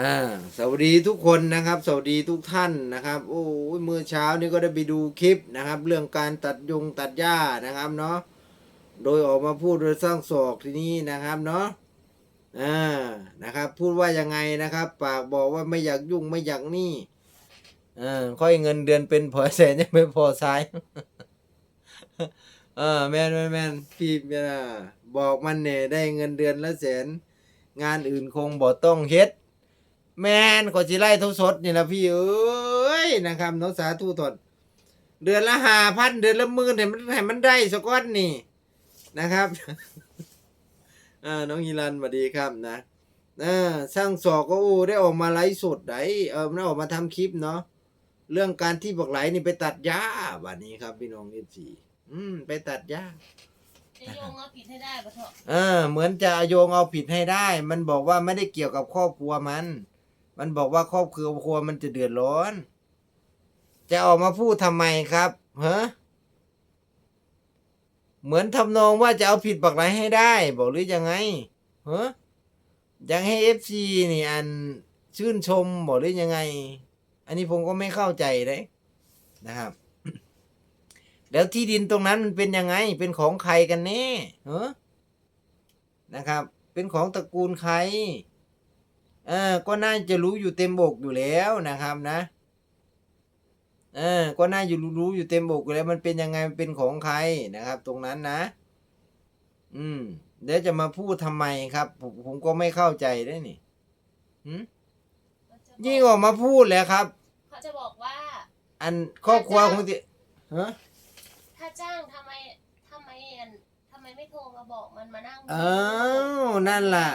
อ่าสวัสดีทุกคนนะครับ สวัสดีทุกท่านนะครับ โอ้ยเมื่อเช้านี้ก็ได้ไปดูคลิปนะครับ เรื่องการตัดยงตัดหญ้านะครับเนาะโดยออกมาพูดโดยสร้างศอกที่นี่นะครับเนาะอ่านะครับ พูดว่ายังไงนะครับ ปากบอกว่าไม่อยากยุ่งไม่อยากนี่อ่าค่อยเงินเดือนเป็นพอแสนยังไม่พอซ้ายเออแม่นแม่นแม่นพี่บอกมันเนี่ยได้เงินเดือนละแสน งานอื่นคงบ่ต้องเฮ็ด แม่นก็สิไล่เท่าสดนี่ละพี่เอ้ยนะครับน้องสาธุตดเดือนละห้าพันเดือนละหมื่นให้มันให้มันได้สักก้อนนี่นะครับอ่าน้องยีรันสวัสดีครับนะอ่าสร้างสอกก็โอ้ได้ออกมาไลฟ์สดไดเออได้ออกมาทำคลิปเนาะเรื่องการที่บอกไหลนี่ไปตัดหญ้าวันนี้ครับพี่น้องเอฟซีอืม ไปตัดหญ้าจะโยงเอาผิดให้ได้ปะเถอะเออ เหมือนจะโยงเอาผิดให้ได้ มันบอกว่าไม่ได้เกี่ยวกับครอบครัวมัน มันบอกว่าครอบครัวครัวมันจะเดือดร้อน จะออกมาพูดทำไมครับฮะเหมือนทำนองว่าจะเอาผิดบักไรให้ได้ บอกหรือยังไงฮะยังให้เอฟซีนี่อันชื่นชมบอกหรือยังไง อันนี้ผมก็ไม่เข้าใจเลยนะครับ แล้วที่ดินตรงนั้นมันเป็นยังไง เป็นของใครกันแน่เออนะครับ เป็นของตระกูลใคร เออ ก็น่าจะรู้อยู่เต็มอกอยู่แล้วนะครับนะ เออ ก็น่าอยู่รู้รู้อยู่เต็มอกอยู่แล้วมันเป็นยังไงมันเป็นของใครนะครับ ตรงนั้นนะ อืมเดี๋ยวจะมาพูดทำไมครับผมผมก็ไม่เข้าใจได้นี่หืมเขาจะยิ่งบอกออกมาพูดแล้วครับ เขาจะบอกว่า อันครอบครัวของที่ฮะถ้าจ้างทำไมทำไมอันทำไมไม่โทรมาบอกมันมานั่งดูอ้าวนั่นล่ะ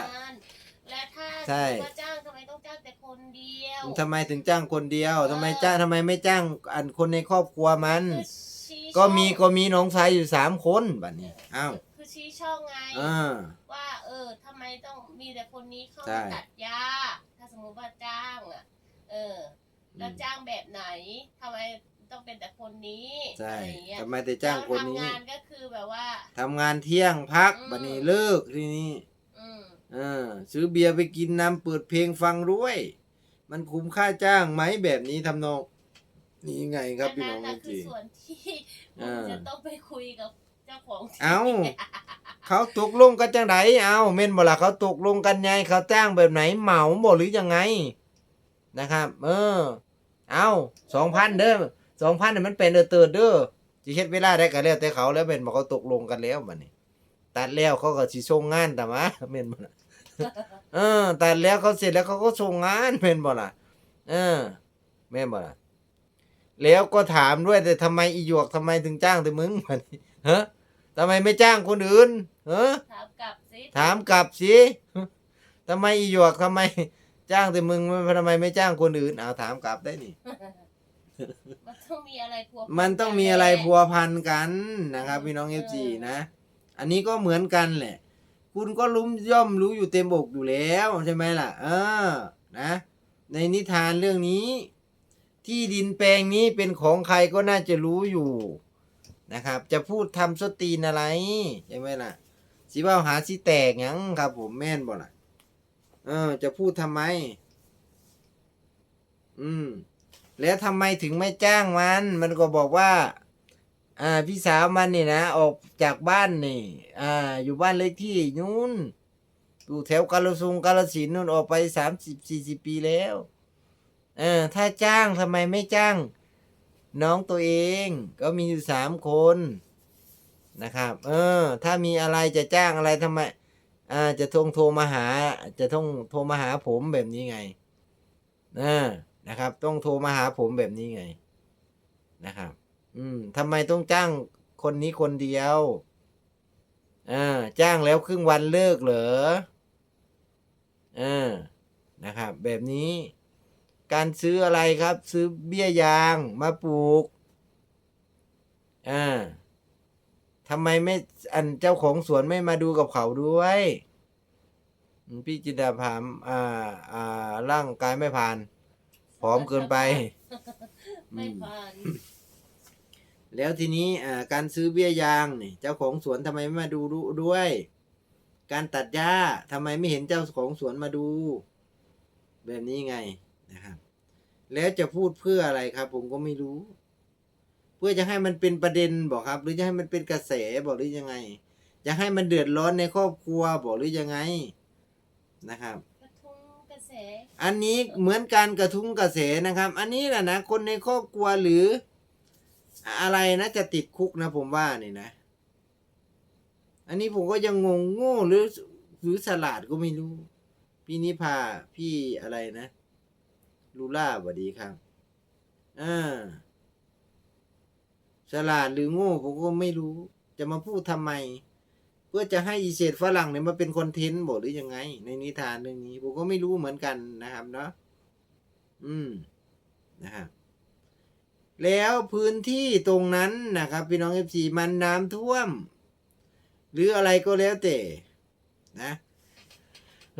และถ้าใช่สมมุติว่าจ้างทำไมต้องจ้างแต่คนเดียวทำไมถึงจ้างคนเดียวเออทำไมจ้างทำไมไม่จ้างอันคนในครอบครัวมัน คือชี้ก็มีช่องก็มีน้องชายอยู่สามคนบัดนี้อ้าวคือชี้ช่องไง อ่า ว่าเออทำไมต้องมีแต่คนนี้เข้าใช่ มาตัดหญ้าถ้าสมมุติว่าจ้างอะ เออ แล้วจ้างแบบไหนทำไมต้องเป็นแต่คนนี้ใช่อะไรอย่างเงี้ยทำไมแต่จ้างคนแล้วนี้ทำงานก็คือแบบว่า ทำงานเที่ยงพักอืม บัดนี้เลิกทีนี้ อืมอ่าซื้อเบียร์ไปกินน้ำเปิดเพลงฟังด้วย มันคุ้มค่าจ้างไหมแบบนี้ทำนองนี่ไงครับพี่น้องอัจคืริองส่วนที่ผอ่า มจะต้องไปคุยกับเจ้าของที่ เอ้าเขาตกลงกันจังไดเอาเม่นบ่ล่ะเขาตกลงกันไงเขาจ้างแบบไหนเหมาบ่หรือยังไงนะครับ เออ เอาสองพันเด้อสองพันเนี่ยมันเป็นเดือเติร์ดเด้อสิเฮ็ดเวลาได้ก็แล้วแต่เขาแล้วเป็นบอกเขาตกลงกันแล้วบัดนี้ ตัดแล้วเขาก็สิส่งงานแต่ว่าเม่นบ่ล่ะ เออตัดแล้วเขาเสร็จแล้วเขาก็ส่งงานเม่นบ่ล่ะ เออแม่นบ่ล่ะ แล้วก็ถามด้วยแต่ทำไมอีหยวกทำไมถึงจ้างแต่มึงบัดนี้ฮะทำไมไม่จ้างคนอื่นเออถามกลับสิถามกลับสิทำไมอีหยวกทำไม จ้างแต่มึงทำไมไม่จ้างคนอื่นเอาถามกลับได้นี่ มันต้องมีอะไรพัวพัมันต้องมีอะไรพัวพันกันนะครับ พี่น้องเอฟซีนะ อันนี้ก็เหมือนกันแหละ คุณก็รู้ย่อมรู้อยู่เต็มอกอยู่แล้วใช่ไหมล่ะ เออ นะ ในนิทานเรื่องนี้ ที่ดินแปลงนี้เป็นของใครก็น่าจะรู้อยู่นะครับ จะพูดทำสตีนอะไรใช่ไหมล่ะสิว่าหาสิแตกยังครับ ผมแม่นบ่ล่ะ เออ จะพูดทำไม อืม แล้วทำไมถึงไม่จ้างมัน มันก็บอกว่า อ่าพี่สาวมันนี่นะออกจากบ้านนี่ อ่า อยู่บ้านเลขที่นู้นอยู่แถวกาลสุงกาลสินนู่นออกไปสามสิบสี่สิบปีแล้ว เออ ถ้าจ้างทำไมไม่จ้าง น้องตัวเองก็มีอยู่สามคนนะครับ เออ ถ้ามีอะไรจะจ้างอะไรทำไมอ่าจะทรโทรมาหา จะต้องโทรมาหาผมแบบนี้ไงอ่านะครับ ต้องโทรมาหาผมแบบนี้ไงนะครับ อืมทำไมต้องจ้างคนนี้คนเดียว อ่า จ้างแล้วครึ่งวันเลิกเหรออ่านะครับ แบบนี้ การซื้ออะไรครับ ซื้อเบี้ยยางมาปลูก อ่าทำไมไม่อันเจ้าของสวนไม่มาดูกับเขาด้วยอืมพี่จินดาผามอ่า อ่า ร่างกายไม่ผ่านผอมเกินไป ไม่ผ่าน แล้วทีนี้อ่าการซื้อเบี้ยยางนี่เจ้าของสวนทำไมไม่มาดูดูด้วย การตัดหญ้าทำไมไม่เห็นเจ้าของสวนมาดู แบบนี้ไงนะครับ แล้วจะพูดเพื่ออะไรครับ ผมก็ไม่รู้ เพื่อจะให้มันเป็นประเด็นบอกครับ หรือจะให้มันเป็นกระแสบอกหรือยังไง จะให้มันเดือดร้อนในครอบครัวบอกหรือยังไงนะครับกระทุ้งกระแสอันนี้เหมือนการกระทุ้งกระแสนะครับ อันนี้แหละนะคนในครอบครัวหรือ อะไรนะจะติดคุกนะผมว่านี่นะ อันนี้ผมก็ยังงงโง่หรือหรือสลาดก็ไม่รู้ พี่นิพาพี่อะไรนะ ลูล่าสวัสดีครับอ่าฉลาดหรือโง่ผมก็ไม่รู้ จะมาพูดทำไม เพื่อจะให้อีเศษฝรั่งเนี่ยมาเป็นคอนเทนต์บอกหรือยังไง ในนิทานเรื่องนี้ ผมก็ไม่รู้เหมือนกันนะครับเนาะอืมนะครับ แล้วพื้นที่ตรงนั้นนะครับพี่น้องเอฟซีมันน้ำท่วม หรืออะไรก็แล้วแต่นะ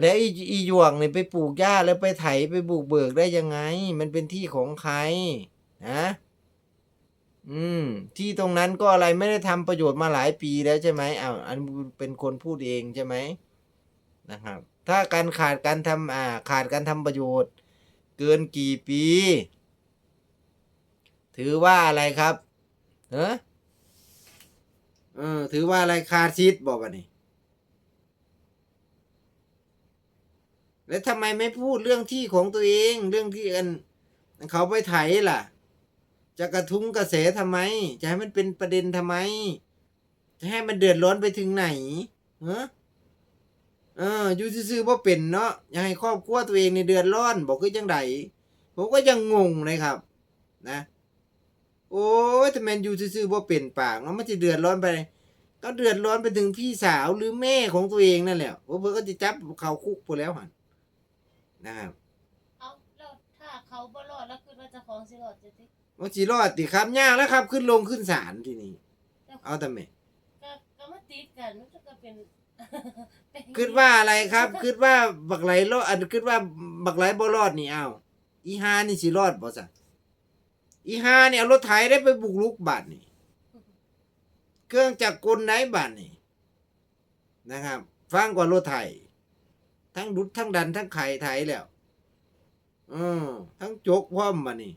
แล้วอีอีหยวงเนี่ยไปปลูกหญ้าแล้วไปไถไปบุกเบิกได้ยังไง มันเป็นที่ของใครนะอืม ที่ตรงนั้นก็อะไรไม่ได้ทำประโยชน์มาหลายปีแล้วใช่ไหมอ้าวอันเป็นคนพูดเองใช่ไหมนะครับ ถ้าการขาดการทำอ่า ขาดการทำประโยชน์ เกินกี่ปี ถือว่าอะไรครับเออเออ ถือว่าอะไรขาดชิดบอกว่านี่แล้วทำไมไม่พูดเรื่องที่ของตัวเอง เรื่องที่อันเขาไปไถล่ะ จะกระทุ้งกระแสทำไม จะให้มันเป็นประเด็นทำไม จะให้มันเดือดร้อนไปถึงไหนเออเอออยู่ซื่อๆว่าเป็นเนาะยากให้ครอบครัวตัวเองในเดือดร้อน บอกคือจังไดผมก็ยังงงเลยครับ นะ โอ้ยแต่แมนอยู่ซื่อๆว่าเป็นปากแล้วมันจะเดือดร้อนไป ก็เดือดร้อนไปถึงพี่สาวหรือแม่ของตัวเองนั่นแหละเพราะเพื่อก็จะจับเขาคุกไปแล้วหันนะครับเอาแล้วถ้าเขาบ่รอดแล้วคือว่าเจะของสิรอดจะติว่าจีรอดติครับยากแล้วครับ ขึ้นลงขึ้นศาลทีนี้เอาแต่แม่ก็ก็มาติดกันมันก็เป็น คิดว่าอะไรครับคิดว่าบักไหลรอดอันคิดว่าบักไหลบ่รอดนี่เอาอีฮานี่สิรอดบ่ซะ อีฮานี่เอารถไถได้ไปบุกลุกบ้านนี่เครื่องจักรกลไหนบ้านนี่นะครับ ฟังกว่ารถไถทั้งดุดทั้งดันทั้งไข่ไถแล้วเออทั้งจกพร้อมมานี่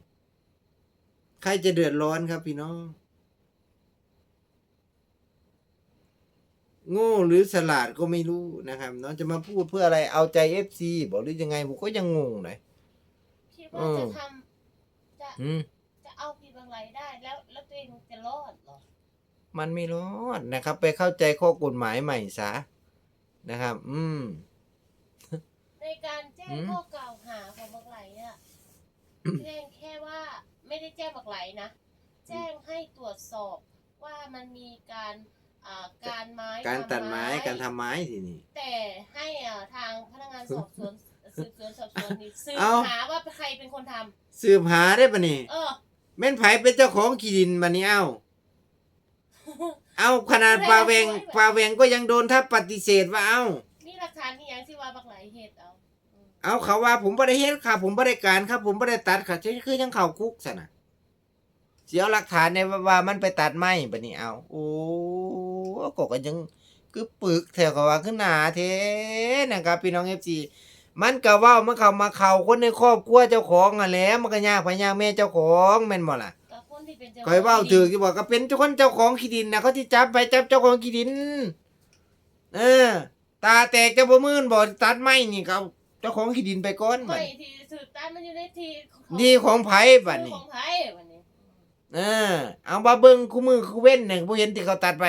ใครจะเดือดร้อนครับพี่น้อง โง่หรือฉลาดก็ไม่รู้นะครับเนาะจะมาพูดเพื่ออะไรเอาใจเอฟซีบอกหรือยังไงผมก็ยังงงเลยคิดว่าเออจะทำจะอืมจะ เอาผิดบางไรได้ แล้วแล้วตัวเองจะรอดเหรอ มันไม่รอดนะครับ ไปเข้าใจข้อกฎหมายใหม่ซะนะครับ อืม ในการแจ้งอืมข้อกล่าวหาของบางไรเนี่ยแจ้งแค่ว่าไม่ได้แจ้งบางไรนะแจ้งให้ตรวจสอบว่ามันมีการอ่าการไม้การตัดทำไม้การทำไม้ทีนี้แต่ให้อ่าทางพนักงานสอบสวนสืบสวนสอบสวนนี่สืบเอ้าหาว่าใครเป็นคนทำสืบหาได้ปะนี่เออ แม่นไผเป็นเจ้าของที่ดินมานี่เอ้า เอาขนาดปลาแวงปลาแวงก็ยังโดนถ้าปฏิเสธว่าเอ้า มีหลักฐานที่ยังที่ว่าบางไรเหตุเอาอืมเอาเขาว่าผมบ่ได้เฮ็ดครับผมบ่ได้การครับ ผมบ่ได้ตัดครับจะคือยังเข้าคุกซะนะเสียหลักฐานในว่าว่ามันไปตัดไม้บัดนี้เอาโอ้ก็ก็ยังคือปึกแถวก็ว่าขึ้นหนาเทนะครับพี่น้อง FC มันก็เว้ามันเข้ามาเข้าคนในครอบครัวเจ้าของอะแหล้วมันก็ยากพยากแม่เจ้าของแม่นบ่ล่ะกับคนที่เป็นเจ้าคอยเว้าถือที่บอกก็เป็นเจ้าคนเจ้าของที่ดินนะเขาที่จับไปจับเจ้าของที่ดิน เออ ตาแตกเจ้าบ่มื่นบ่ตัดไม้นี่เขาเจ้าของที่ดินไปก่อนบัไม่ดที่สืบตามมันอยู่ในที่ของดีของไผบัดชื่อนี้ ของไผ่บัดนี้ เออ เอาบ่เบิ่งคู่มือคู่เว้นเนี่ยบ่เห็นที่เขาตัดไป